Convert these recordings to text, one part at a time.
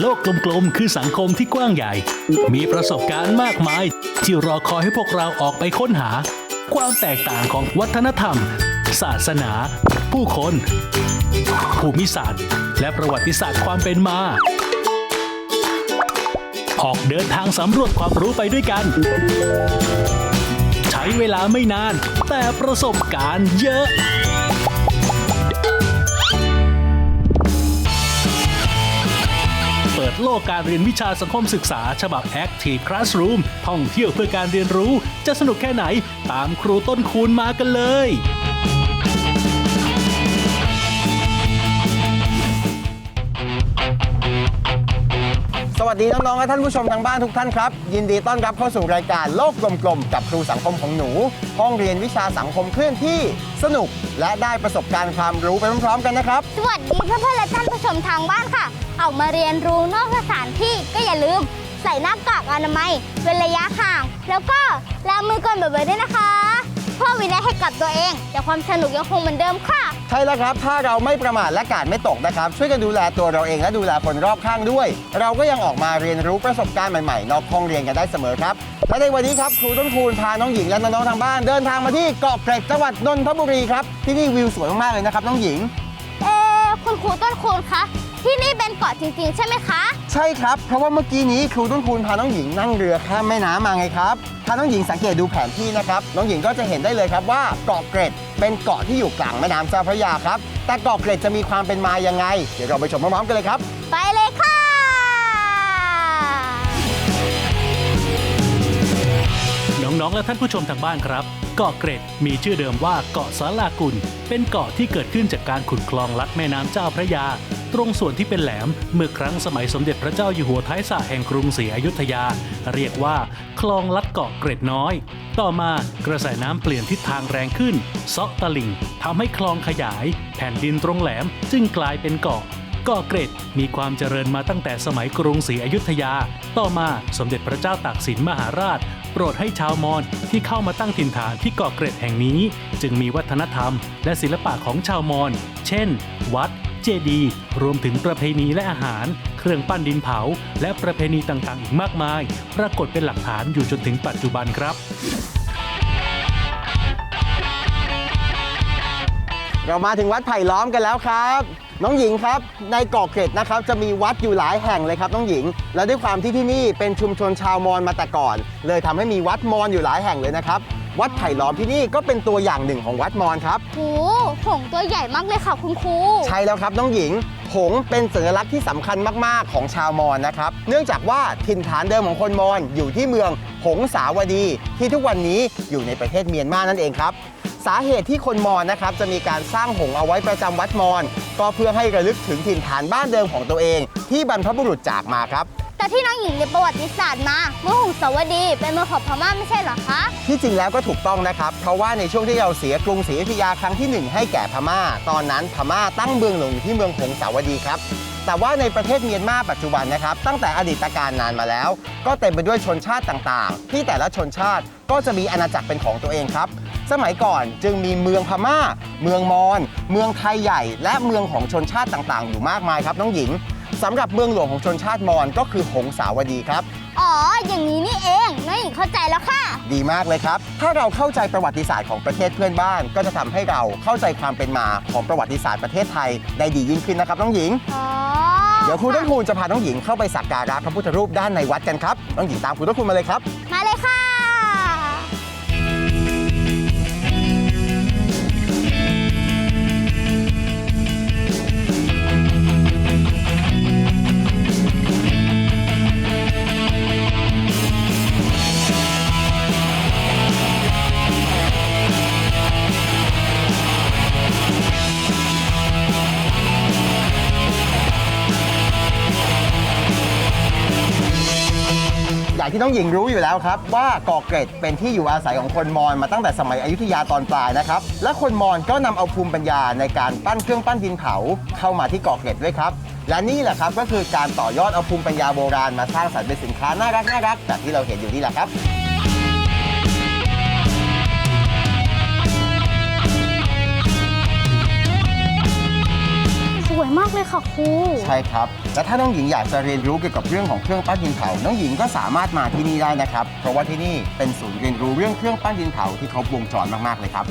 โลกกลมๆ คือสังคมที่กว้างใหญ่ มีประสบการณ์มากมาย ที่รอคอยให้พวกเราออกไปค้นหา ความแตกต่างของวัฒนธรรม ศาสนา ผู้คน ภูมิศาสตร์ และประวัติศาสตร์ความเป็นมา ออกเดินทางสำรวจความรู้ไปด้วยกัน ใช้เวลาไม่นาน แต่ประสบการณ์เยอะ โลกการเรียนวิชาสังคมศึกษา ฉบับ Active Classroom ท่องเที่ยวเพื่อการเรียนรู้ จะสนุกแค่ไหนตามครูต้นคูณมากันเลย วัสดีน้องๆและท่านผู้ชมทางบ้านทุกท่านครับ ยินดีต้อนรับเข้าสู่รายการโลกกลมๆกับครูสังคมของหนู ห้องเรียนวิชาสังคมเคลื่อนที่สนุก และได้ประสบการณ์ความรู้ไปพร้อมๆกันนะครับ สวัสดีเพื่อนๆและท่านผู้ชมทางบ้านค่ะ ออกมาเรียนรู้นอกสถานที่ก็อย่าลืม ใส่หน้ากากอนามัยเว้นระยะห่าง แล้วก็ล้างมือก่อนบ่อยๆด้วยนะคะ เพื่อวินัยให้กับตัวเอง แต่ความสนุกยังคงเหมือนเดิมค่ะ ใช่แล้วครับ ถ้าเราไม่ประมาทและกาดไม่ตกนะครับ ช่วยกันดูแลตัวเราเองและดูแลคนรอบข้างด้วย เราก็ยังออกมาเรียนรู้ประสบการณ์ใหม่ๆ นอกห้องเรียนกันได้เสมอครับ และในวันนี้ครับครูต้นคูณพาน้องหญิงและน้องๆทางบ้าน เดินทางมาที่เกาะเกร็ดจังหวัดนนทบุรีครับที่นี่วิวสวยมากๆเลยนะครับน้องหญิง เอ๊ะคุณครูต้นคูณคะ ที่นี่เป็นเกาะจริงๆ ใช่ไหมคะ ใช่ครับ เพราะว่าเมื่อกี้นี้ครูต้นคูณพาน้องหญิงนั่งเรือข้ามแม่น้ำมาไงครับ ถ้าน้องหญิงสังเกตดูแผนที่นะครับ น้องหญิงก็จะเห็นได้เลยครับว่าเกาะเกร็ดเป็นเกาะที่อยู่กลางแม่น้ำเจ้าพระยาครับ แต่เกาะเกร็ดจะมีความเป็นมายังไง เดี๋ยวเราไปชมพร้อมๆกันเลยครับ ไปเลยค่ะ น้องๆ และท่านผู้ชมทางบ้านครับ เกาะเกร็ดมีชื่อเดิมว่าเกาะสาลากุลเป็นเกาะที่เกิดขึ้นจากการขุดคลองลัดแม่น้ำเจ้าพระยา ตรงส่วนที่เป็นแหลมเมื่อครั้งสมัยสมเด็จพระเจ้าอยู่หัวท้ายสระแห่งกรุงศรีอยุธยา เรียกว่า คลองลัดเกาะเกร็ดน้อย ต่อมากระแสน้ำเปลี่ยนทิศทางแรงขึ้นซาะตะลิ่งทำให้คลองขยาย แผ่นดินตรงแหลมจึงกลายเป็นเกาะเกาะเกร็ดมีความเจริญมาตั้งแต่สมัยกรุงศรีอยุธยา ต่อมาสมเด็จพระเจ้าตากสินมหาราช โปรดให้ชาวมอญที่เข้ามาตั้งถิ่นฐานที่เกาะเกร็ดแห่งนี้ จึงมีวัฒนธรรม และศิลปะของชาวมอญ เช่น วัด เจดีย์รวมถึงประเพณีและอาหาร เครื่องปั้นดินเผา และประเพณีต่างๆ อีกมากมาย ปรากฏเป็นหลักฐานอยู่จนถึงปัจจุบันครับ เรามาถึงวัดไผ่ล้อมกันแล้วครับ น้องหญิงครับในเกาะเกร็ดนะครับจะมีวัดอยู่หลายแห่งเลยครับน้องหญิง และด้วยความที่ที่นี่เป็นชุมชนชาวมอญมาแต่ก่อน เลยทำให้มีวัดมอญอยู่หลายแห่งเลยนะครับ วัดไผ่ล้อมที่นี่ก็เป็นตัวอย่างหนึ่งของวัดมอญครับ โหหงส์ตัวใหญ่มากเลยค่ะคุณครู ใช่แล้วครับน้องหญิง หงส์เป็นสัญลักษณ์ที่สำคัญมาก ๆ ของชาวมอญนะครับ เนื่องจากว่าถิ่นฐานเดิมของคนมอญอยู่ที่เมืองหงสาวดี ที่ทุกวันนี้อยู่ในประเทศเมียนมานั่นเองครับ สาเหตุที่คนมอญนะครับจะมีการสร้างหงส์เอาไว้ประจำวัดมอญก็เพื่อให้ระลึกถึงถิ่นฐานบ้านเดิมของตัวเอง ที่บรรพบุรุษจากมาครับ แต่ที่น้องหญิงเรียนประวัติศาสตร์มาเมื่อหงสาวดี เป็นเมืองของพม่าไม่ใช่เหรอคะ ที่จริงแล้วก็ถูกต้องนะครับ เพราะว่าในช่วงที่เราเสียกรุงศรีอยุธยาครั้งที่หนึ่งให้แก่พม่า ตอนนั้นพม่าตั้งเมืองหลวงอยู่ที่เมืองหงสาวดีครับ แต่ว่าในประเทศเมียนมาปัจจุบันนะครับ ตั้งแต่อดีตการนานมาแล้ว ก็เต็มไปด้วยชนชาติต่างๆ ที่แต่ละชนชาติก็จะมีอาณาจักรเป็นของตัวเองครับ สมัยก่อนจึงมีเมืองพม่า เมืองมอญ เมืองไทยใหญ่ และเมืองของชนชาติต่างๆ อยู่มากมายครับน้องหญิง สำหรับเมืองหลวงของชนชาติมอญก็คือหงสาวดีครับ อ๋อ อย่างนี้นี่เองน้องหญิงเข้าใจแล้วค่ะ ดีมากเลยครับ ถ้าเราเข้าใจประวัติศาสตร์ของประเทศเพื่อนบ้าน ก็จะทำให้เราเข้าใจความเป็นมาของประวัติศาสตร์ประเทศไทยได้ดียิ่งขึ้นนะครับน้องหญิง อ๋อเดี๋ยวครูต้นคูณจะพาน้องหญิงเข้าไปสักการะพระพุทธรูปด้านในวัดกันครับ น้องหญิงตามครูต้นคูณมาเลยครับ มาเลยค่ะ ที่น้องหญิงรู้อยู่แล้วครับว่าเกาะเกร็ดเป็นที่อยู่อาศัยของคนมอญมาตั้งแต่สมัยอยุธยาตอนปลายนะครับและคนมอญก็นำเอาภูมิปัญญาในการปั้นเครื่องปั้นดินเผาเข้ามาที่เกาะเกร็ดด้วยครับและนี่แหละครับก็คือการต่อยอดเอาภูมิปัญญาโบราณมาสร้างสรรค์เป็นสินค้าน่ารักน่ารักแบบที่เราเห็นอยู่นี่แหละครับ วยวยมากเลยค่ะครู ใช่ครับ และถ้าน้องหญิงอยากจะเรียนรู้เกี่ยวกับเรื่องของเครื่องปั้นดินเผา น้องหญิงก็สามารถมาที่นี่ได้นะครับ เพราะว่าที่นี่เป็นศูนย์เรียนรู้เรื่องเครื่องปั้นดินเผาที่ครบวงจรมากๆเลยครับ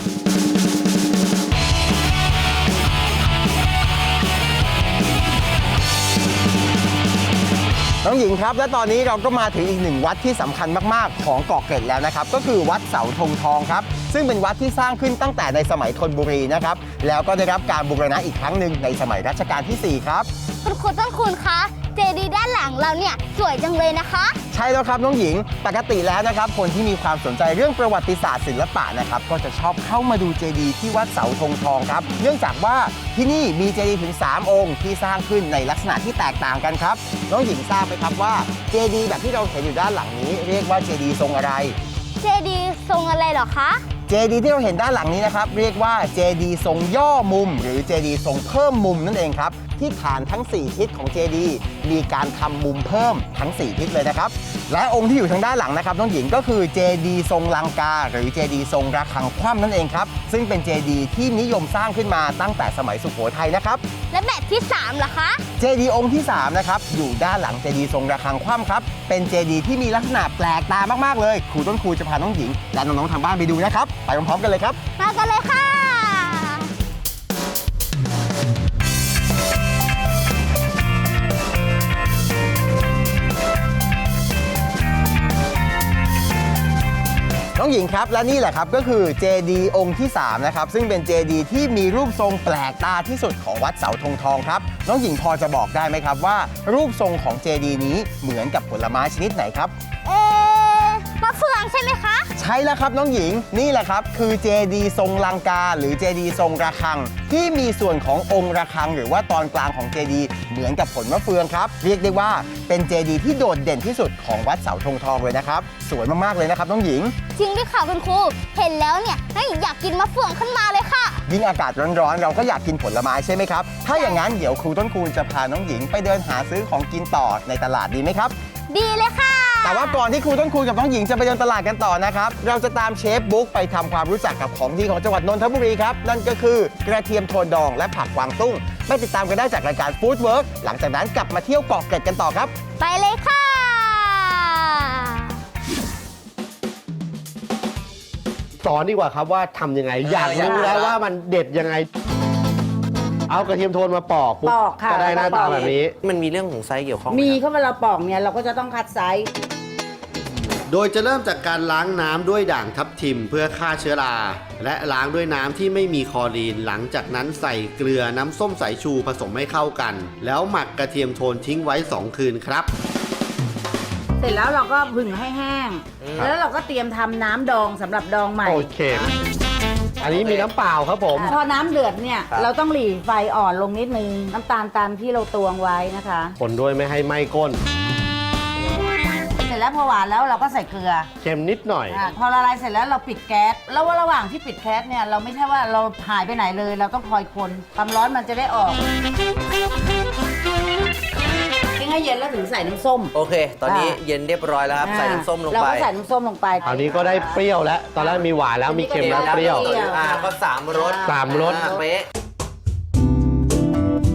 น้องหญิงครับ และตอนนี้เราก็มาถึงอีกหนึ่งวัดที่สำคัญมากๆ ของเกาะเกร็ดแล้วนะครับ ก็คือวัดเสาธงทองครับ ซึ่งเป็นวัดที่สร้างขึ้นตั้งแต่ในสมัยธนบุรีนะครับ แล้วก็ได้รับการบูรณะอีกครั้งหนึ่งในสมัยรัชกาลที่ 4 ครับ คุณครูต้นคุณคะ เจดีย์ด้านหลังเราเนี่ยสวยจังเลยนะคะ ใช่แล้วครับน้องหญิง ปกติแล้วนะครับ คนที่มีความสนใจเรื่องประวัติศาสตร์ศิลปะนะครับ ก็จะชอบเข้ามาดูเจดีย์ที่วัดเสาธงทองครับ เนื่องจากว่าที่นี่มีเจดีย์ถึง 3 องค์ ที่สร้างขึ้นในลักษณะที่แตกต่างกันครับ น้องหญิงทราบไหมครับว่าเจดีย์แบบที่เราเห็นอยู่ด้านหลังนี้ เรียกว่าเจดีย์ทรงอะไร เจดีย์ทรงอะไรเหรอคะ เจดีย์ที่เราเห็นด้านหลังนี้นะครับ เรียกว่าเจดีย์ทรงย่อมุม หรือเจดีย์ทรงเพิ่มมุมนั่นเองครับ ที่ฐานทั้ง 4 ทิศของเจดีย์มีการทำมุมเพิ่มทั้ง 4 ทิศเลยนะครับ และองค์ที่อยู่ทางด้านหลังนะครับน้องหญิงก็คือเจดีย์ทรงลังกา หรือเจดีย์ทรงระฆังคว่ำนั่นเองครับ ซึ่งเป็นเจดีย์ที่นิยมสร้างขึ้นมาตั้งแต่สมัยสุโขทัยนะครับและแบบที่3เหรอคะเจดีย์องค์ที่3นะครับอยู่ด้านหลังเจดีย์ทรงระฆังคว่ำครับเป็นเจดีย์ที่มีลักษณะแปลกตามากๆเลยครูต้นครูจะพาน้องหญิง และน้องๆทางบ้านไปดูนะครับไปพร้อมๆกันเลยครับมากันเลยค่ะ องหญิงครับ และนี่แหละครับก็คือเจดีองค์ที่3นะครับซึ่งเป็นเจดีที่มีรูปทรงแปลกตาที่สุดของวัดเสาธงทองครับน้องหญิงพอจะบอกได้ไหมครับว่า รูปทรงของเจดีนี้เหมือนกับผลไม้ชนิดไหนครับ เอ๊ มะเฟืองใช่ไหมคะ ใช่แล้วครับน้องหญิงนี่แหละครับ คือเจดีย์ทรงลังกา หรือเจดีย์ทรงระฆัง ที่มีส่วนขององค์ระฆัง หรือว่าตอนกลางของเจดีย์เหมือนกับผลมะเฟืองครับเรียกได้ว่าเป็นเจดีย์ที่โดดเด่นที่สุดของวัดเสาธงทองเลยนะครับสวยมากๆเลยนะครับน้องหญิง จริงด้วยค่ะคุณครู เห็นแล้วเนี่ยน้องหญิงอยากกินมะเฟืองขึ้นมาเลยค่ะ ยิ่งอากาศร้อนๆ เราก็อยากกินผลไม้ใช่ไหมครับ ถ้าอย่างนั้นเดี๋ยวครูต้นคูณจะพาน้องหญิงไปเดินหาซื้อของกินต่อในตลาดดีไหมครับ ดีเลยค่ะ แต่ว่าก่อนที่ครูต้นคูณกับน้องหญิงจะไปเดินตลาดกันต่อนะครับ เราจะตามเชฟบุ๊กไปทำความรู้จักกับของดีของจังหวัดนนทบุรีครับ นั่นก็คือกระเทียมโทนดองและผักกวางตุ้ง ไปติดตามกันได้จากรายการฟู้ดเวิร์กหลังจากนั้นกลับมาเที่ยวเกาะเกร็ดกันต่อครับ ไปเลยค่ะ สอนดีกว่าครับว่าทำยังไง อยากรู้แล้วว่ามันเด็ดยังไง เอากระเทียมโทนมาปอกปุ๊บปอกค่ะก็ได้หน้าแล้วก็ปตาอกแบบนี้ มันมีเรื่องของไซส์เกี่ยวข้องไหมีครับเข้าเวลาปอกเนี่ยเราก็จะต้องคัดไซส์ โดยจะเริ่มจากการล้างน้ำด้วยด่างทับทิมเพื่อฆ่าเชื้อรา และล้างด้วยน้ำที่ไม่มีคลอรีน หลังจากนั้นใส่เกลือน้ำส้มสายชูผสมให้เข้ากัน แล้วหมักกระเทียมโทนทิ้งไว้ 2 คืนครับ เสร็จแล้วเราก็ผึ่งให้แห้ง แล้วเราก็เตรียมทำน้ำดองสำหรับดองใหม่ โอเค อันนี้มีน้ำเปล่าครับผม พอน้ำเดือดเนี่ย ครับ เราต้องหลีไฟอ่อนลงนิดนึง น้ำตาลตามที่เราตวงไว้นะคะ คนด้วยไม่ให้ไหม้ก้นเสร็ จแล้วพอหวานแล้วเราก็ใส่เกลือเค็มนิดหน่อย อะพอละลายเสร็จแล้วเราปิดแก๊สแล้วว่าระหว่างที่ปิดแก๊สเนี่ยเราไม่ใช่ว่าเราหายไปไหนเลย เราต้องคอยคนความร้อนมันจะได้ออกทิ้งให้เย็นแล้วถึงใส่น้ำส้ม โอเค ตอนนี้อ่า เย็นเรียบร้อยแล้วครับ ใส่น้ำส้มลงเราไป ก็ใส่น้ำส้มลงไป คราวนี้ก็ได้เปรี้ยวแล้ว ตอนแรกมีหวานแล้วมีเค็มแล้วเปรี้ยวเปรี้ยวอ่าก็สามรสสามรส อ่าเป๊ะ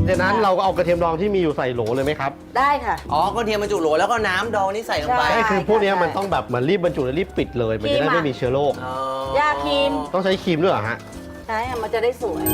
จากนั้นเราก็เอากระเทียมดองที่มีอยู่ใส่โหลเลยไหมครับได้ค่ะ อ๋อกระเทียมบรรจุโหลแล้วก็น้ำดองนี่ใส่ลงไปใช่ใช่คือพวกเนี้ยมันต้องแบบเหมือนรีบบรรจุแล้วรีบปิดเลย มันจะได้ครีมอะไม่มีเชื้อโรค อ๋อยาครีม ต้องใช้ครีมด้วยเหรอฮะ ใช่มันจะได้สวย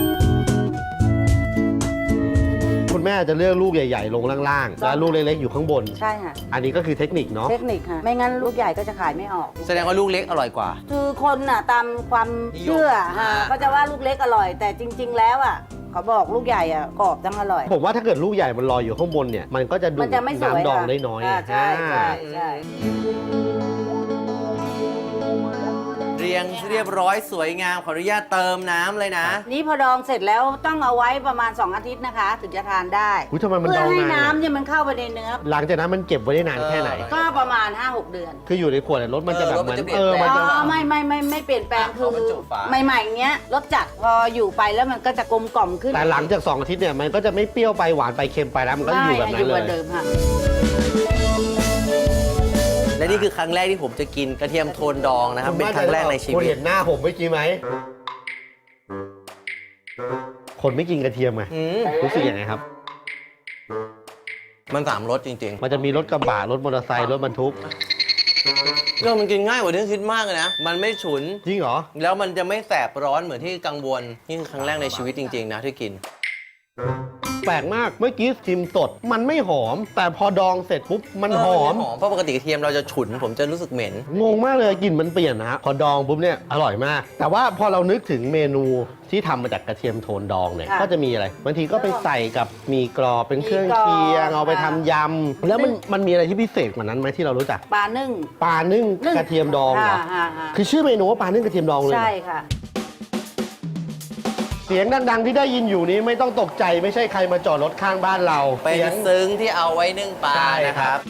คุณแม่จะเลือกลูกใหญ่ ๆ ลงล่างๆ แล้วลูกเล็กๆอยู่ข้างบน ใช่ค่ะ อันนี้ก็คือเทคนิคเนาะ เทคนิคค่ะ ไม่งั้นลูกใหญ่ก็จะขายไม่ออก แสดงว่าลูกเล็กอร่อยกว่า คือคนน่ะตามความเชื่อนิยมอ่าอ่าก็จะว่าลูกเล็กอร่อย แต่จริง ๆ แล้วอะ เขาบอกลูกใหญ่อะกรอบจังอร่อย ผมว่าถ้าเกิดลูกใหญ่มันลอยอยู่ข้างบนเนี่ย มันก็จะดูมัดนจะไม่สวยน้ำดองค่ะได้น้อยาใช่ใช่อ่าใช่เรียงเรียบร้อยสวยงามขออนุญาตเติมน้ำเลยนะ นี่พอดองเสร็จแล้วต้องเอาไว้ประมาณ 2 อาทิตย์นะคะ ถึงจะทานได้อุ๊ยทำไมมันเพื่ดอองให้นานน้ำอะเนี่ยมันเข้าไปในเนื้อ หลังจากนั้นมันเก็บไว้ได้นานแค่ไหน เออ ก็ประมาณ 5-6 เดือน คืออยู่ในขวดเนี่ยรสมันจะเออแบบเหมือนรสมันจะเปลี่ยเอนอแปลมันงจะ อ๋อไม่ไม่ไม่ไม่เปลี่ยนแปลงคือเอาบรรจุฝา ใหม่ๆอย่างเงี้ยรสจัดพออยู่ไปแล้วมันก็จะกลมกล่อมขึ้นแต่หลังจาก2อาทิตย์เนี่ยมันก็จะไม่เปรี้ยวไปหวานไปเค็มไปแล้วมันก็จะอยู่แบบใช่นั้นอยู่เลแบบยเดิมค่ะและ นี่คือครั้งแรกที่ผมจะกินกระเทียมโทนดองนะครับ เป็นครั้งแรกในชีคุณวิตเห็นหน้าผมเมื่อกี้ไหม คนไม่กินกระเทียมไงอืมรู้สึกยังไงครับ มันสามรสจริงมันจะมีรถกระบะรถมอเตอร์ไซค์รถบรรทุก ๆก็มันกินง่ายกว่าที่คิดมากเลยนะ มันไม่ฉุน จริงเหรอ แล้วมันจะไม่แสบร้อนเหมือนที่กังวล นี่คือครั้งแรกในชีวิตจริง ๆ นะที่กิน แปลกมากเมื่อกี้ชิมสดมันไม่หอม แต่พอดองเสร็จปุ๊บมันหอม หอมเพราะปกติกระเทียมเราจะฉุน ผมจะรู้สึกเหม็น งงมากเลยกลิ่นมันเปลี่ยนนะฮะพอดองปุ๊บเนี่ยอร่อยมาก แต่ว่าพอเรานึกถึงเมนูที่ทำมาจากกระเทียมโทนดองเนี่ยค่ะก็จะมีอะไรบางทีก็ไปใส่กับหมีกรอบเป็นเครื่องมีกรอบเคียงเอาไปทำค่ะยำแล้วมันมันมีอะไรที่พิเศษกว่านั้นไหมที่เรารู้จักปลานึ่งปลานึ่งนึ่งกระเทียมดองเหรอค่ะค่ะค่ะคือชื่อเมนูว่าปลานึ่งกระเทียมดองเลยใช่ค่ะ เสียงดังๆที่ได้ยินอยู่นี้ไม่ต้องตกใจไม่ใช่ใครมาจอดรถข้างบ้านเราเป็นสียง ซึ้งที่เอาไว้นึ่งปลาใช่นะคครัรับ บ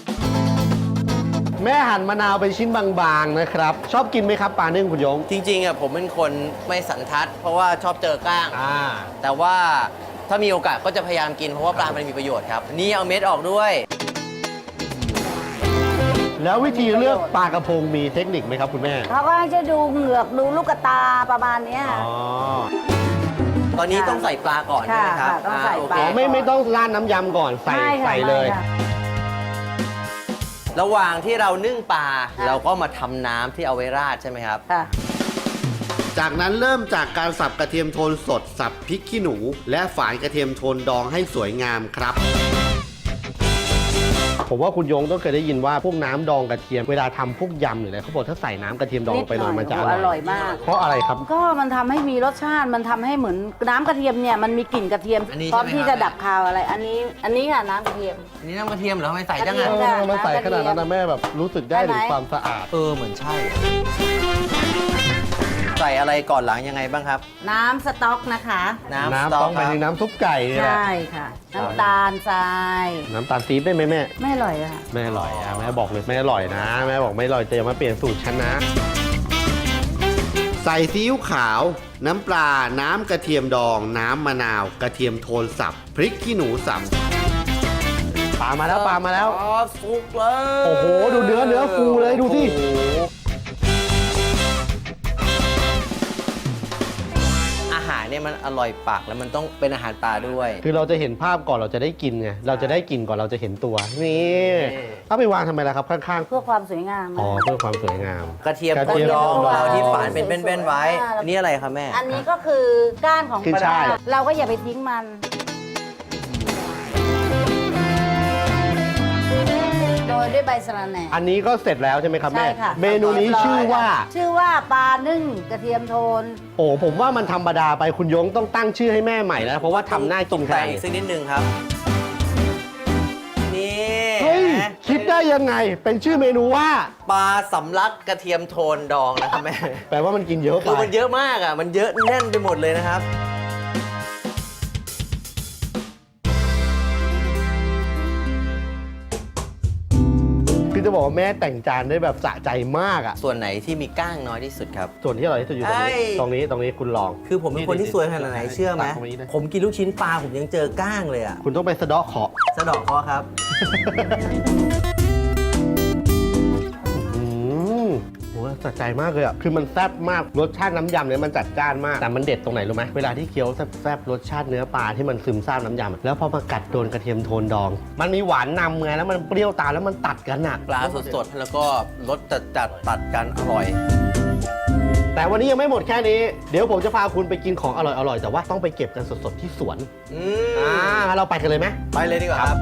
แม่หั่นมะนาวเป็นชิ้นบางๆนะครับ ชอบกินไหมครับปลานึ่งคุณยงจริงๆอะผมเป็นคนไม่สันทัด เพราะว่าชอบเจอก้าง อ่า แต่ว่าถ้ามีโอกาสก็จะพยายามกินเพราะว่าปลามันมีประโยชน์ครับ นี่เอาเม็ดออกด้วย แล้ววิธีเลือกปลากระพงมีเทคนิคไหมครับคุณแม่เขาก็จะดูเหงือกดูลูกตาประมาณเนี้ย อ๋อ ตอนนี้ค่ะต้องใส่ปลาก่อนใช่ไหมครับค่ะต้องใส่โอปลาเคอ๋อไม่ไม่ต้องราดน้ำยำก่อนใส่ไม่ค่ะใส่เลย ไม่ค่ะ ระหว่างที่เรานึ่งปลาค่ะ เราก็มาทำน้ำที่เอาไว้ราดใช่ไหมครับ ค่ะ จากนั้นเริ่มจากการสับกระเทียมโทนสด สับพริกขี้หนู และฝานกระเทียมโทนดองให้สวยงามครับ ผมว่าคุณยงต้องเคยได้ยินว่าพวกน้ำดองกระเทียมเวลาทำพวกยำหรืออะไรเขาบอกถ้าใส่น้ำกระเทียมดองลงไปหน่อยมันจะอโโหอร่ร่ออยยมาก เพราะอะไรครับ ก็มันทำให้มีรสชาติมันทำให้เหมือนน้ำกระเทียมเนี่ยมันมีกลิ่นกระเทียมอันนี้พร้อมใช่ไหมที่ครัจะบดับคาวอะไร อันนี้อันนี้ค่ะน้ำกระเทียมนี่น้ำกระเทียมเหรอทำไมใส่จังกระอะเทียมมันใส่ขนาดนั้นนะแม่แบบรู้สึกได้ได้ไหม ถึงความสะอาด เออเหมือนใช่ ใส่อะไรก่อนหลังยังไงบ้างครับ น้ำสต๊อกนะคะ น้ำน้ำสต๊ต้อองกไปครับในน้ำซุปไก่นี่แหละใช่ค่ะ น้ำตาลทราย น้ำตาลปี๊บได้ไหมแม่ ไม่อร่อยอะค่ะแม่อร่อยอะแม่บอกเลยแม่อร่อยนะ แม่บอกไม่อร่อยจะอย่ามาเปลี่ยนสูตรฉันนะ ใส่ซีอิ๊วขาว น้ำปลา น้ำกระเทียมดอง น้ำมะนาว กระเทียมโทนสับ พริกขี้หนูสับปลามาแล้วปลามาแล้ว อ๋อสุกเลยโอ้โหดูเนื้อเนื้อฟูเลยดูสิ โอ้โห เนี่ยมันอร่อยปากแล้วมันต้องเป็นอาหารตาด้วย คือเราจะเห็นภาพก่อนเราจะได้กินไงเราจะได้กินก่อนเราจะเห็นตัวนี่นี่เอาไปวางทำไมล่ะครับข้างเพื่อความสวยงามๆอ๋อเพื่อความสวยงาม กระเทียมกระเทียมดองดองเราที่ฝานเป็นสวยๆเบ้นๆไว้อ่าอันนี้อะไรครับแม่ อันนี้ก็คือก้านของขึ้นปลาช่ายเราก็อย่าไปทิ้งมัน ยด้วยใบสะระแหน่อันนี้ก็เสร็จแล้วใช่ไหมครับแม่ ใช่ค่ะเมนูนี้ชื่อว่า ชื่อว่าปลานึ่งกระเทียมโทน โอ้ผมว่ามันธรรมดาไปคุณยงต้องตั้งชื่อให้แม่ใหม่แล้ว เพราะว่าทำหน้ากินขแต่นาดงอีนี้กสักนิดนึงครับ นี่เฮ้ยคิดได้ยังไง เป็นชื่อเมนูว่า ปลาสำลักกระเทียมโทนดองนะครับแม่ แปลว่ามันกินเยอะไปคือมันเยอะมากอะ มันเยอะแน่นไปหมดเลยนะครับ ว่าแม่แต่งจานได้แบบสะใจมากอะ ส่วนไหนที่มีก้างน้อยที่สุดครับ ส่วนที่อร่อยที่สุดอยู่ตรงนี้ เอ้ย ตรงนี้ตรงนี้คุณลอง คือผมเป็นคนที่สวยขนาดไหนเชื่อไหมตักตรงนี้นะ ผมกินลูกชิ้นปลาผมยังเจอก้างเลยอะคุณต้องไปสะเดาะเคราะห์ สะเดอกคอครับ สะใจมากเลยอะ คือมันแซ่บมาก รสชาติน้ำยำเนี่ยมันจัดจ้านมาก แต่มันเด็ดตรงไหนรู้ไหมเวลาที่เคี้ยวแซ่บๆรสชาติเนื้อปลาที่มันซึมซาบน้ำยำอะแล้วพอมากัดโดนกระเทียมโทนดอง มันมีหวานนำไงแล้วมันเปรี้ยวตามแล้วมันตัดกันอะ ปลาสดๆ แล้วก็รสจัดจัดๆตัดกันอร่อย แต่วันนี้ยังไม่หมดแค่นี้ เดี๋ยวผมจะพาคุณไปกินของอร่อยๆ แต่ว่าต้องไปเก็บกันสดๆที่สวน อือ่ามงั้นเราไปกันเลยไหม ไปเลยดีกว่าครับ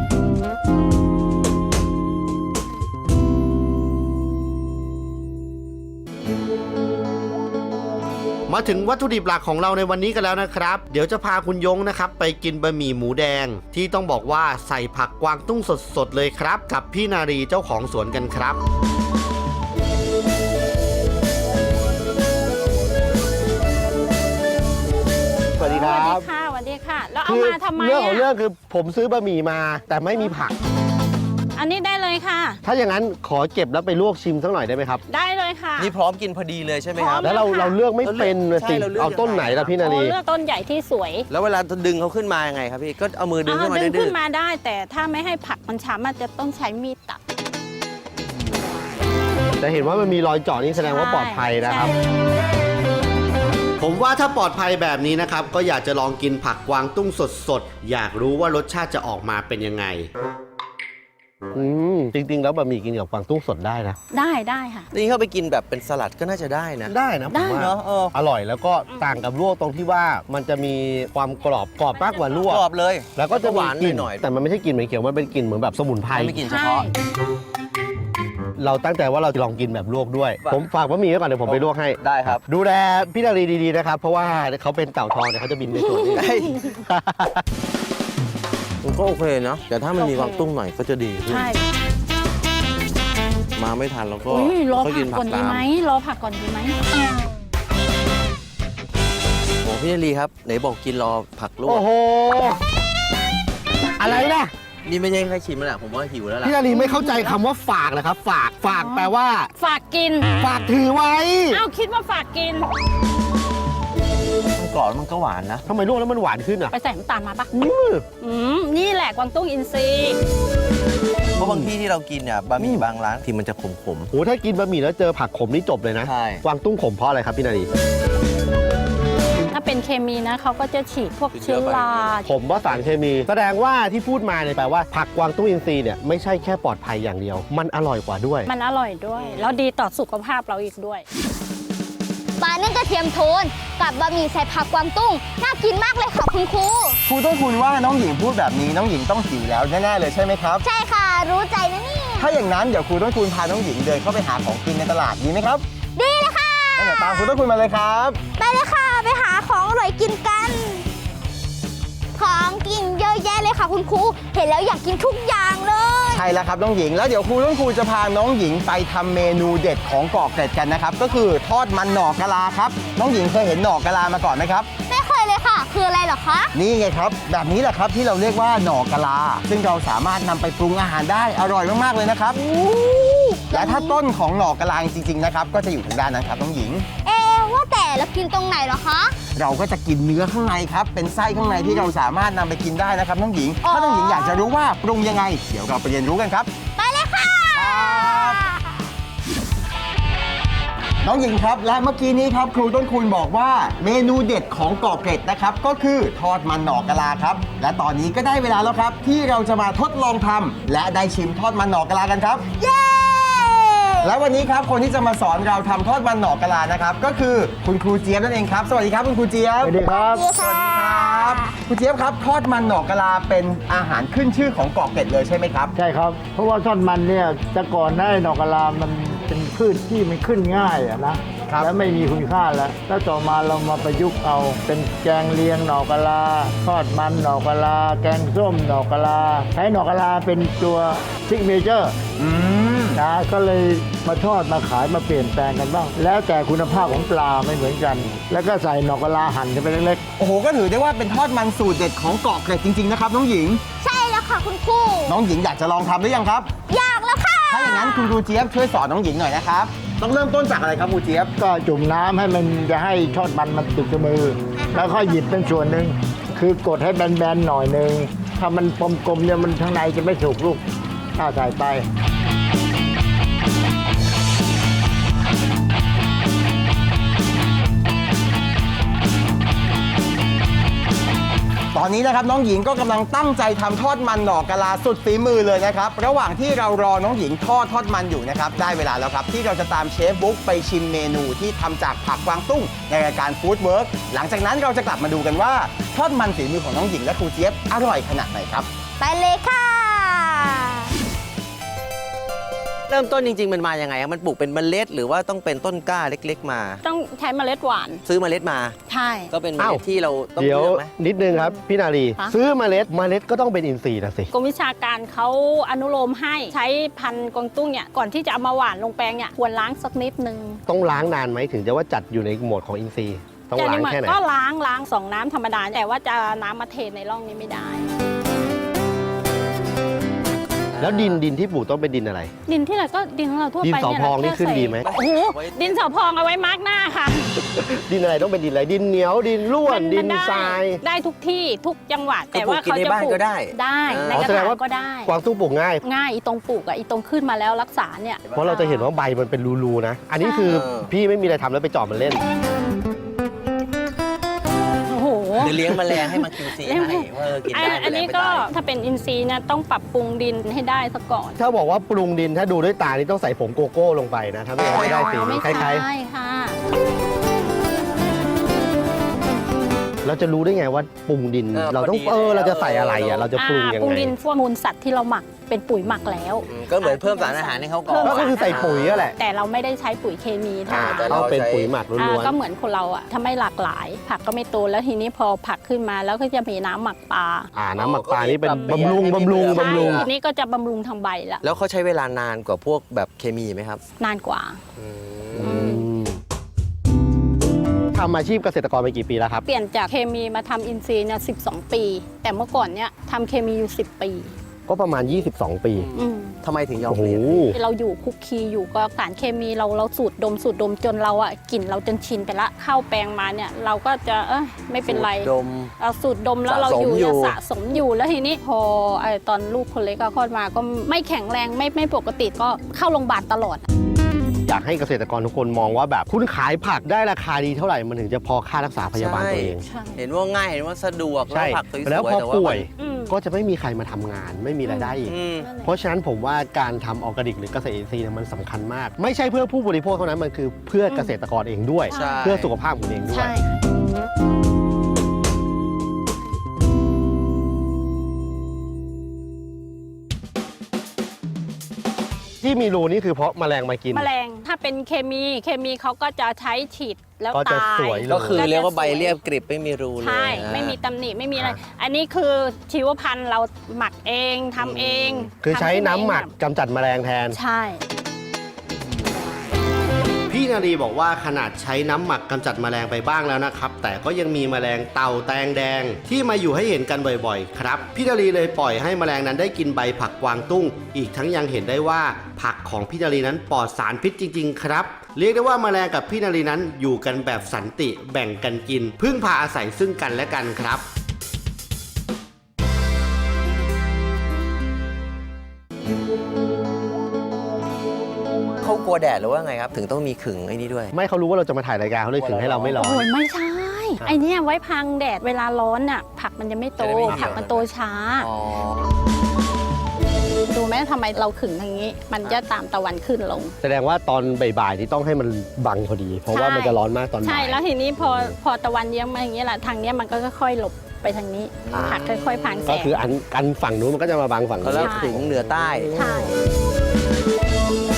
มาถึงวัตถุดิบหลักของเราในวันนี้กันแล้วนะครับ เดี๋ยวจะพาคุณยงนะครับไปกินบะหมี่หมูแดง ที่ต้องบอกว่าใส่ผักกวางตุ้งสดๆเลยครับ กับพี่นารีเจ้าของสวนกันครับสวัสดีคสวัสรัดีบค่ะสวัสดีค่ะ แล้วเอาคือมาทำไมเรื่องของเรื่อะองคือผมซื้อบะหมี่มาแต่ไม่มีผัก อันนี้ได้เลยค่ะ ถ้าอย่างนั้นขอเก็บแล้วไปลวกชิมสักหน่อยได้ไหมครับ ได้เลยค่ะ นี่พร้อมกินพอดีเลยใช่ไหมครับพร้แล้วเราค่ะเราเลือกไม่เป็นนะใช่สิเราเลือก เอาต้นยังไงไหนล่ะพี่นาโอ้รีเลือกต้นใหญ่ที่สวยแล้วเวลาดึงเขาขึ้นมายังไงครับพี่ ก็เอามือดึงขึ้นมาอ่าดึงดื้ขึ้อนมาได้ แต่ถ้าไม่ให้ผักมันช้ำมันจะต้องใช้มีดตัดแต่เห็นว่ามันมีรอยเจาะนี่แสดงว่าปลอดภัยนะครับ ใช่ผมว่าถ้าปลอดภัยแบบนี้นะครับ ก็อยากจะลองกินผักกวางตุ้งสดๆ อยากรู้ว่ารสชาติจะออกมาเป็นยังไง อืมจริงๆ แล้วบะหมี่กินกับกวางตุ้งสดได้นะ ได้ได้ค่ะ นี่เข้าไปกินแบบเป็นสลัดก็น่าจะได้นะ ได้นะผมได้ว่าเนอะเออ อร่อยแล้วก็ต่างกับลวกตรงที่ว่ามันจะมีความกรอบกรอบมากกว่าลวก กรอบเลยแล้วก็จะหวานกลิ่นหน่อยๆแต่มันไม่ใช่กลิ่นเหม็นเขียวมันเป็นกลิ่นเหมือนแบบสมุนไพรไม่กินเฉใช่พาะ เราตั้งใจว่าเราจะลองกินแบบลวกด้วย ฝาก ผมฝากบะหมี่ไว้ก่อนเดี๋ยวผมไปลวกให้ ได้ครับ ดูแลพี่นารีดีๆนะครับ เพราะว่าเขาเป็นเต่าทองเนี่ยเขาจะบินในส่วนนี้ เฮ้ย มันก็โอเคเนาะแต่ถ้ามันมีโอเคความตุ้งหน่อยก็จะดีขึ้นใช่มาไม่ทันแล้วก็อุ้ยรอก็ผักก่อนดีไหมรอผักก่อนดีไหมโอ้พี่นาลีครับไหนบอกกินรอผักลวโอ้กโห อะไรนะนี่ไม่ใช่แค่ชิมแล้วแหละผมว่าหิวแล้วล่ะพี่นารีไม่เข้าใจคำว่าฝากนะครับ ฝากฝากแปลว่า ฝากกิน ฝากถือไว้อ้าวคิดว่าฝากกินมัน กรอบแล้วมันก็หวานนะ ทำไมลวกแล้วมันหวานขึ้นอะไปใส่น้ำตาลมาปะอืมอืมนี่แหละกวางตุ้งอินทรีย์เพราะบางที่ที่เรากินเนี่ยบะหมี่บางร้านที่มันจะขม โหถ้ากินบะหมี่แล้วเจอผักขมนี่จบเลยนะใช่ กวางตุ้งขมเพราะอะไรครับพี่นารีถ้าเป็นเคมีนะเขาก็จะฉีดพวกเชื้อราผมว่าสารเคมี แสดงว่าที่พูดมาเนี่ยแปลว่าผักกวางตุ้งอินทรีย์เนี่ยไม่ใช่แค่ปลอดภัยอย่างเดียว มันอร่อยกว่าด้วย มันอร่อยด้วย แล้วดีต่อสุขภาพเราอีกด้วย ปลานึ่งกระเทียมโทน กับบะหมี่ใส่ผักกวางตุ้ง น่ากินมากเลยค่ะคุณครู ครูต้นคุณว่าน้องหญิงพูดแบบนี้น้องหญิงต้องหิวแล้วแน่ๆเลยใช่ไหมครับ ใช่ค่ะ รู้ใจนะเนี่ย ถ้าอย่างนั้นเดี๋ยวครูต้นคุณพาน้องหญิงเดินเข้าไปหาของกินในตลาดดีไหมครับดีเลยค่ะ งั้นเดี๋ยวตามครูต้นคุณมาเลยครับ ไปเลยค่ะ ไปหาของอร่อยกินกัน ของกินเยอะแยะเลยค่ะคุณครู เห็นแล้วอยากกินทุกอย่างเลย ใช่แล้วครับน้องหญิง แล้วเดี๋ยวครูต้นครูจะพาน้องหญิงไปทำเมนูเด็ดของเกาะเกร็ดกันนะครับ ก็คือทอดมันหน่อกะลาครับ น้องหญิงเคยเห็นหน่อกะลามาก่อนไหมครับ ไม่เคยเลยค่ะ คืออะไรเหรอคะ นี่ไงครับ แบบนี้แหละครับที่เราเรียกว่าหน่อกะลา ซึ่งเราสามารถนำไปปรุงอาหารได้อร่อยมากๆเลยนะครับและถ้าต้นของหน่อกะลาจริงๆนะครับ ก็จะอยู่ทางด้านนั้นครับน้องหญิง เอะ ว่าแต่เรากินตรงไหนเหรอคะ เราก็จะกินเนื้อข้างในครับ เป็นไส้ข้างในที่เราสามารถนำไปกินได้นะครับน้องหญิงถ้าน้องหญิงอยากจะรู้ว่าปรุงยังไง เดี๋ยวเราไปเรียนรู้กันครับ ไปเลยค่ะ น้องหญิงครับและเมื่อกี้นี้ครับครูต้นคุณบอกว่าเมนูเด็ดของเกาะเกร็ดนะครับ ก็คือทอดมันหน่อกะลาครับ และตอนนี้ก็ได้เวลาแล้วครับ ที่เราจะมาทดลองทำและได้ชิมทอดมันหน่อกะลากันครับ เย้ และวันนี้ครับคนที่จะมาสอนเราทำทอดมันหน่อกะลานะครับ ก็คือคุณครูเจี๊ยบนั่นเองครับ สวัสดีครับคุณครูเจี๊ยบ สวัสดีครับดีค่ะครับครูเจี๊ยบครับทอดมันหน่อกะลาเป็นอาหารขึ้นชื่อของเกาะเกร็ดเลยใช่ไหมครับใช่ครับ เพราะว่าทอดมันเนี่ยแต่ก่อนหน้าหนอกกะลามันเป็นพืชที่มันขึ้นง่ายอะนะครับและไม่มีคุณค่าแล้วแล้วต่อมาเรามาประยุกต์เอา เป็นแกงเลียงหนอกกะลาทอดมันหนอกกะลา แกงส้มหนอกกะลาใช้หนอกกะลาเป็นตัวซิกเนเจอร์ อืม นะก็เลยมาทอดมาขายมาเปลี่ยนแปลงกันบ้าง แล้วแต่คุณภาพของปลาไม่เหมือนกัน แล้วก็ใส่หนอกกะลาหั่นกันไปเล็กๆโอ้โห ก็ถือได้ว่าเป็นทอดมันสูตรเด็ดของเกาะเกร็ดจริง ๆ นะครับ น้องหญิง ใช่แล้วค่ะคุณครูน้องหญิงอยากจะลองทำหรือยังครับ อยากแล้วค่ะ ถ้าอย่างนั้นคุณครูเจี๊ยบช่วยสอนน้องหญิงหน่อยนะครับ ต้องเริ่มต้นจากอะไรครับครูเจี๊ยบก็จุ่มน้ำให้มันจะให้ทอดมันมันติดกับมือ แล้วก็หยิบเป็นส่วนหนึ่งคือกดให้แบนๆหน่อยหนึ่งถ้ามันกลมๆเนี่ยมันข้างในจะไม่สุกลูกถ้าใส่ไป อนนี้นะครับน้องหญิงก็กำลังตั้งใจทำทอดมันหน่อกะลาสุดฝีมือเลยนะครับ ระหว่างที่เรารอน้องหญิงทอดทอดมันอยู่นะครับ ได้เวลาแล้วครับ ที่เราจะตามเชฟบุ๊กไปชิมเมนูที่ทำจากผักกวางตุ้งในรายการฟู้ดเวิร์กหลังจากนั้นเราจะกลับมาดูกันว่า ทอดมันฝีมือของน้องหญิงและครูเจี๊ยบอร่อยขนาดไหนครับ ไปเลยค่ะ เริ่มต้นจริง ๆ มันมายังไงอะมันปลูกเป็นเมล็ด หรือว่าต้องเป็นต้นกล้าเล็ก ๆ มา ต้องใช้เมล็ดหวาน ซื้อเมล็ดมา ใช่ ก็เป็นเมล็อ้าวดที่เราต้องเดี๋ยวเลือกไหมนิดนึงครับ พี่นารีฮะซื้อเมล็ดเมล็ดก็ต้องเป็นอินทรีย์นะสิ กรมวิชาการเขาอนุโลมให้ใช้พันธุ์กวางตุ้งเนี่ย ก่อนที่จะเอามาหว่านลงแปลงเนี่ย ควรล้างสักนิดนึงต้องล้างนานไหมถึงจะว่าจัดอยู่ในโหมดของอินทรีย์ต้องล้างจะแค่ไหน ก็ล้างล้างสองน้ำธรรมดา แต่ว่าจะน้ำมาเทในร่องนี้ไม่ได้ แล้วดินดินที่ปลูกต้องเป็นดินอะไร ดินที่ไหนก็ดินของเราทั่วดินไปเสาเนี่ยพองแหละนี่ขึ้นแค่ใส่ดีไหม โอ้โหดินเสาพองเอาไว้มาร์กหน้าค่ะดินอะไรต้องเป็นดินอะไร ดินเหนียวดินร่วนมัดินได้ทรายได้ทุกที่ทุกจังหวัดแต่ปลูกว่ากินเขาในจะบ้านปลูกก็ได้ ได้อ่าในอ๋อกระแสดงถางว่าก็ได้ กวางตุ้งปลูกง่าย ง่ายอีตรงปลูกอะอีตรงขึ้นมาแล้วรักษาเนี่ยเพราะเราจะเห็นว่าใบมันเป็นรูๆนะ อันนี้คือเออพี่ไม่มีอะไรทำแล้วไปเจาะมันเล่น โอ้โหคือเลี้ยงแมลงให้มา QC ให้ว่าเออกินอันได้อันนี้แมลงไม่ก็ตายถ้าเป็นอินทรีย์เนะต้องปรับปรุงดินให้ได้ซะก่อน ถ้าบอกว่าปรุงดินถ้าดูด้วยตานี่ต้องใส่ผงโกโก้ลงไปนะถ้าไม่งั้นไม่ได้สีไม่คล้ายใช่ค่ะๆ เราจะรู้ได้ไงว่าปรุงดิน เออเราต้องพอดีเออแล้ว เราจะใส่อะไรอะเราจะปรุงยังปรุงไงดินพวกมูลสัตว์ที่เราหมักเป็นปุ๋ยหมักแล้ว อืมก็เหมือนเพิ่มสารอาหารให้เขาก่อนเพิ่มก็คือใส่ปุ๋ยอะแหละแต่เราไม่ได้ใช้ปุ๋ยเคมีอ่าทำแต่ต้องเป็นปุ๋ยหมักล้อ่าวนก็เหมือนคนเราอะถ้าไม่หลากหลาย ผักก็ไม่โตแล้วทีนี้พอผักขึ้นมาแล้วก็จะมีน้ำหมักปลาๆอ่าน้ำหมักปลานี่เป็นปรับเปลี่ยนบำรุงให้บำรุงไม่เบื่อบำรุงใช่ทีนี้ก็จะบำรุงทางใบละแล้วเขาใช้เวลานานกว่าพวกแบบเคมีไหมครับนานกว่า อืม ทำอาชีพเกษตรกรไปกี่ปีแล้วครับ เปลี่ยนจากเคมีมาทำอินทรีย์เนี่ย12ปี แต่เมื่อก่อนเนี่ยทำเคมีอยู่ 10 ปีก็ประมาณ 22 ปี อืมทำไมถึงยอมโอ้โห เปลี่ยนเราอยู่คุกคีอยู่ก็สารเคมีเราเราสูดดมสูดดมจนเราอะกลิ่นเราจนชินไปละเข้าแปลงมาเนี่ยเราก็จะเอ้ยไม่เป็นไรดม เราสูดดมแล้วสะเราสมอยู่อยู่ยังสะสมอยู่แล้วทีนี้พอไอตอนลูกคนเล็กก็คลอดมาก็ไม่แข็งแรงไม่ไม่ปกติก็เข้าโรงพยาบาลตลอดอยากให้เกษตรกรทุกคนมองว่าแบบคุณขายผักได้ราคาดีเท่าไหร่มันถึงจะพอค่ารักษาพยาบาลตัวเอง ใช่ เห็นว่าง่ายเห็นว่าสะดวกแล้ใช่ วผักสวยๆแล้วพอต่าป่วยอืม ก็จะไม่มีใครมาทำงาน ไม่มีรายได้อีก อืมนั่นแหละเพราะฉะนั้นผมว่าการทำออร์แกนิกหรือเกษตรอินทรีย์เนี่ยมันสำคัญมาก ไม่ใช่เพื่อผู้บริโภคเท่านั้นมันคือเพื่อเกษตรกรเองด้วย ใช่ เพื่อสุขภาพของคุณเองด้วย ใช่ ที่มีรูนี่คือเพราะแมลงมากิน แมลงถ้าเป็นเคมีเคมีเขาก็จะใช้ฉีดแล้วก็จะตายสวยเลยก็คือก็จะเรียกว่าใบสวยเรียบกริบไม่มีรูเลยใช่อ่าไม่มีตำหนิไม่มีอะไร อันนี้คือชีวพันธุ์เราหมักเองทำเองคือใช้ทำขึ้น้ำหมักเองกำจัดแมลงแทน ใช่ พี่นารีบอกว่าขนาดใช้น้ำหมักกำจัดแมลงไปบ้างแล้วนะครับ แต่ก็ยังมีแมลงเต่าแตงแดง ที่มาอยู่ให้เห็นกันบ่อยๆ ครับ พี่นารีเลยปล่อยให้แมลงนั้นได้กินใบผักกวางตุ้ง อีกทั้งยังเห็นได้ว่า ผักของพี่นารีนั้นปลอดสารพิษจริง ๆ ครับ เรียกได้ว่าแมลงกับพี่นารีนั้นอยู่กันแบบสันติแบ่งกันกิน พึ่งพาอาศัยซึ่งกันและกันครับ กลัวแดดหรือว่าไงครับ ถึงต้องมีขึงไอ้นี่ด้วย ไม่เขารู้ว่าเราจะมาถ่ายรายการเขาเลยถึงให้เราไม่ร้อนโอ้ยไม่ใช่ไอเนี้ยไว้พังแดดเวลาร้อนน่ะผักมันจะไม่โตจะได้ไม่เหี่ยว ผักมันโตช้า อ๋อดูไหมทำไมเราขึงทางนี้ มันจะตามตะวันขึ้นลง แสดงว่าตอนบ่ายๆนี่ต้องให้มันบังพอดี เพราะว่าใช่มันจะร้อนมากตอนบ่าย ใช่แล้วทีนี้พอพอตะวันเยี้ยงมาอย่างนี้ยแหละทางเนี้ยมันก็ค่อยๆหลบไปทางนี้อ่าผักค่อยๆพังแสก็งคืออันอันฝั่งนู้นมันก็จะมาบังฝั่งเขานี้เรียกขึงเหนือใต้ ใช่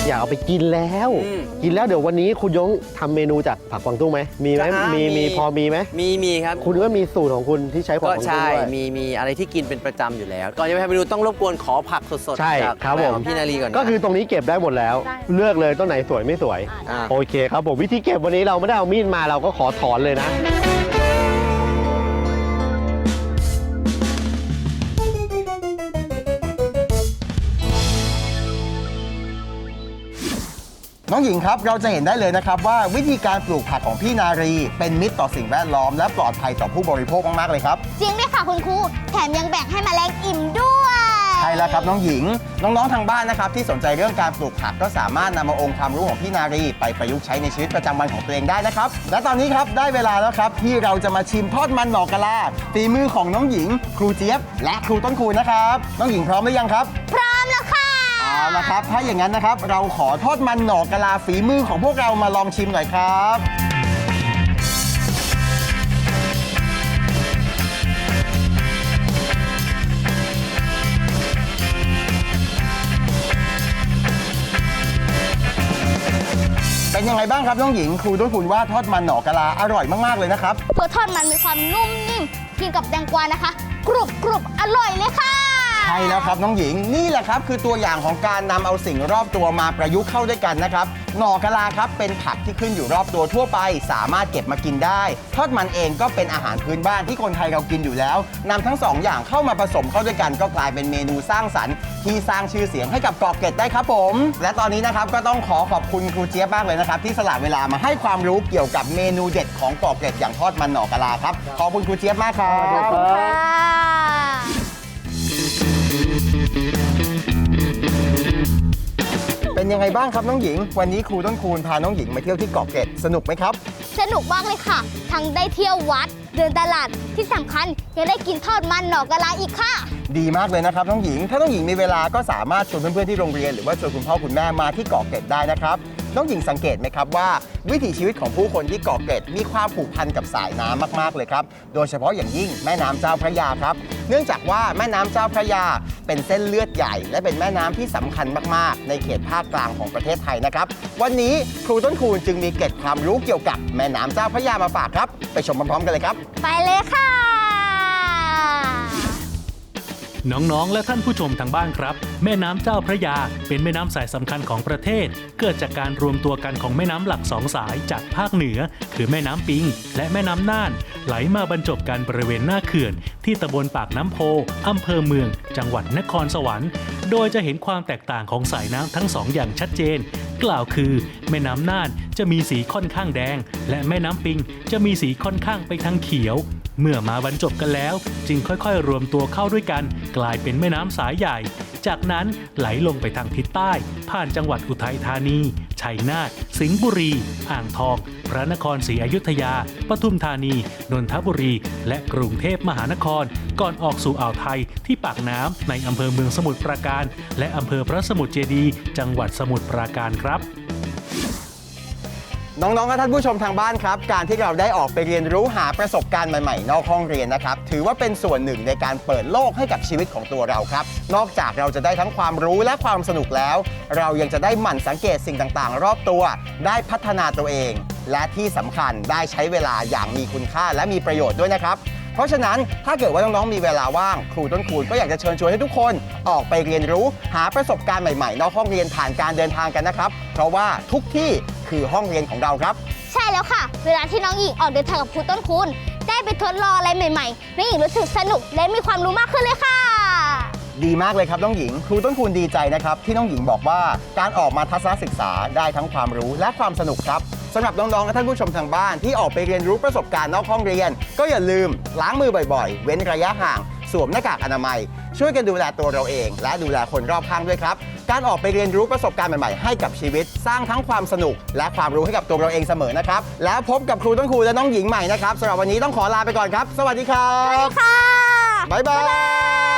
อยากเอาไปกินแล้ว อืมกินแล้วเดี๋ยววันนี้คุณยงทำเมนูจากผักกวางตุ้งไหมมีไหมอ่ามี มีมีพอมีไหมมีมีครับ คุณก็มีสูตรของคุณที่ใช้ผักก็กวางตุ้งใช่ด้วย มีมีอะไรที่กินเป็นประจำอยู่แล้ว ก่อนจะไปทำเมนูต้องรบกวนขอผักสดใช่ๆจากครับผม พี่นารีก่อนนะ ก็คือตรงนี้เก็บได้หมดแล้ว ได้ เลือกเลยต้นไหนสวยไม่สวย อ่า โอเคครับผมวิธีเก็บวันนี้เราไม่ได้เอามีดมาเราก็ขอถอนเลยนะ น้องหญิงครับเราจะเห็นได้เลยนะครับว่าวิธีการปลูกผักของพี่นารี เป็นมิตรต่อสิ่งแวดล้อมและปลอดภัยต่อผู้บริโภคมากๆเลยครับจริงด้วยค่ะคุณครูแถมยังแบ่งให้แมลงอิ่มด้วยใช่แล้วครับน้องหญิง น้องๆทางบ้านนะครับที่สนใจเรื่องการปลูกผักก็สามารถนำมาองค์ความรู้ของพี่นารีไปประยุกต์ใช้ในชีวิตประจำวันของตัวเองได้นะครับ และตอนนี้ครับได้เวลาแล้วครับที่เราจะมาชิมทอดมันหน่อกะลาฝีมือของน้องหญิง ครูเจี๊ยบ และครูต้นคูณนะครับน้องหญิงพร้อมหรือยังครับ พร้อมแล้วค่ะ เอาละครับ ถ้าอย่างนั้นนะครับ เราขอทอดมันหน่อกะลาฝีมือของพวกเรามาลองชิมหน่อยครับ เป็นยังไงบ้างครับน้องหญิงครูต้นคุณว่าทอดมันหน่อกะลาอร่อยมากๆเลยนะครับ ตัวทอดมันมีความนุ่มนิ่มกินกับแตงกวานะคะ กรุบกรุบอร่อยเลยค่ะ ช่แล้วครับน้องหญิงนี่แหละครับคือตัวอย่างของการนำเอาสิ่งรอบตัวมาประยุกต์เข้าด้วยกันนะครับหน่อกะลาครับเป็นผักที่ขึ้นอยู่รอบตัวทั่วไป สามารถเก็บมากินได้ทอดมันเองก็เป็นอาหารพื้นบ้านที่คนไทยเรากินอยู่แล้วนำทั้งสองอย่างเข้ามาผสมเข้าด้วยกันก็กลายเป็นเมนูสร้างสรรค์ที่สร้างชื่อเสียงให้กับเกาะเกร็ดได้ครับผม และตอนนี้นะครับก็ต้องขอขอบคุณครูเจี๊ยบมากเลยนะครับที่สละเวลามาให้ความรู้เกี่ยวกับเมนูเด็ดของเกาะเกร็ดอย่างทอดมันหน่อกะลาครับขอบคุณครูเจี๊ยบมากครับ ขอบคุณค่ะ เป็นยังไงบ้างครับน้องหญิง วันนี้ครูต้นคูณพาน้องหญิงมาเที่ยวที่เกาะเกร็ดสนุกไหมครับ สนุกมากเลยค่ะ ทั้งได้เที่ยววัด เดินตลาดที่สำคัญยังได้กินทอดมันหน่อกะลาอีกค่ะ ดีมากเลยนะครับน้องหญิง ถ้าน้องหญิงมีเวลาก็สามารถชวนเพื่อนๆที่โรงเรียนหรือว่าชวนคุณพ่อคุณแม่มาที่เกาะเกร็ดได้นะครับ น้องหญิงสังเกตไหมครับว่าวิถีชีวิตของผู้คนที่เกาะเกร็ดมีความผูกพันกับสายน้ำมากๆเลยครับ โดยเฉพาะอย่างยิ่งแม่น้ำเจ้าพระยาครับ เนื่องจากว่าแม่น้ำเจ้าพระยา เป็นเส้นเลือดใหญ่ และเป็นแม่น้ำที่สำคัญมากๆ ในเขตภาคกลางของประเทศไทยนะครับ วันนี้ครูต้นคูณจึงมีเกร็ดความรู้เกี่ยวกับแม่น้ำเจ้าพระยามาฝากครับ ไปชมพร้อมๆกันเลยครับ ไปเลยค่ะ น้องๆ และท่านผู้ชมทางบ้านครับ แม่น้ำเจ้าพระยา เป็นแม่น้ำสายสำคัญของประเทศ เกิดจากการรวมตัวกันของแม่น้ำหลักสองสายจากภาคเหนือ คือแม่น้ำปิง และแม่น้ำน่าน ไหลมาบรรจบกันบริเวณหน้าเขื่อน ที่ตำบลปากน้ำโพอำเภอเมือง จังหวัดนครสวรรค์ โดยจะเห็นความแตกต่างของสายน้ำทั้งสองอย่างชัดเจน กล่าวคือ แม่น้ำน่านจะมีสีค่อนข้างแดง และแม่น้ำปิงจะมีสีค่อนข้างไปทางเขียว เมื่อมาบรรจบกันแล้ว จึงค่อยๆ รวมตัวเข้าด้วยกัน กลายเป็นแม่น้ำสายใหญ่ จากนั้นไหลลงไปทางทิศใต้ ผ่านจังหวัดอุทัยธานี ชัยนาท สิงห์บุรี อ่างทอง พระนครศรีอยุธยา ปทุมธานี นนทบุรี และกรุงเทพมหานคร ก่อนออกสู่อ่าวไทยที่ปากน้ำในอำเภอเมืองสมุทรปราการ และอำเภอพระสมุทรเจดี จังหวัดสมุทรปราการครับ น้องๆและท่านผู้ชมทางบ้านครับ การที่เราได้ออกไปเรียนรู้หาประสบการณ์ใหม่ๆ นอกห้องเรียนนะครับ ถือว่าเป็นส่วนหนึ่งในการเปิดโลกให้กับชีวิตของตัวเราครับ นอกจากเราจะได้ทั้งความรู้และความสนุกแล้ว เรายังจะได้หมั่นสังเกตสิ่งต่างๆ รอบตัว ได้พัฒนาตัวเอง และที่สำคัญได้ใช้เวลาอย่างมีคุณค่าและมีประโยชน์ด้วยนะครับ เพราะฉะนั้นถ้าเกิดว่าน้องๆ มีเวลาว่าง ครูต้นคูณก็อยากจะเชิญชวนให้ทุกคนออกไปเรียนรู้ หาประสบการณ์ใหม่ๆ นอกห้องเรียนผ่านการเดินทางกันนะครับ เพราะว่าทุกที่ คือห้องเรียนของเราครับ ใช่แล้วค่ะ เวลาที่น้องหญิงออกเดินทางกับครูต้นคูณได้ไปทดลองอะไรใหม่ๆน้องหญิงรู้สึกสนุกและมีความรู้มากขึ้นเลยค่ะ ดีมากเลยครับน้องหญิง ครูต้นคูณดีใจนะครับ ที่น้องหญิงบอกว่าการออกมาทัศนศึกษาได้ทั้งความรู้และความสนุกครับสำหรับน้องๆและท่านผู้ชมทางบ้านที่ออกไปเรียนรู้ประสบการณ์นอกห้องเรียน ก็อย่าลืมล้างมือบ่อยๆ เว้นระยะห่าง สวมหน้ากากอนามัย ช่วยกันดูแลตัวเราเอง และดูแลคนรอบข้างด้วยครับ การออกไปเรียนรู้ประสบการณ์ใหม่ๆให้กับชีวิต สร้างทั้งความสนุก และความรู้ให้กับตัวเราเองเสมอนะครับ แล้วพบกับครูต้นคูณและน้องหญิงใหม่นะครับสำหรับวันนี้ต้องขอลาไปก่อนครับ สวัสดีครับค่ะ บ๊ายบาย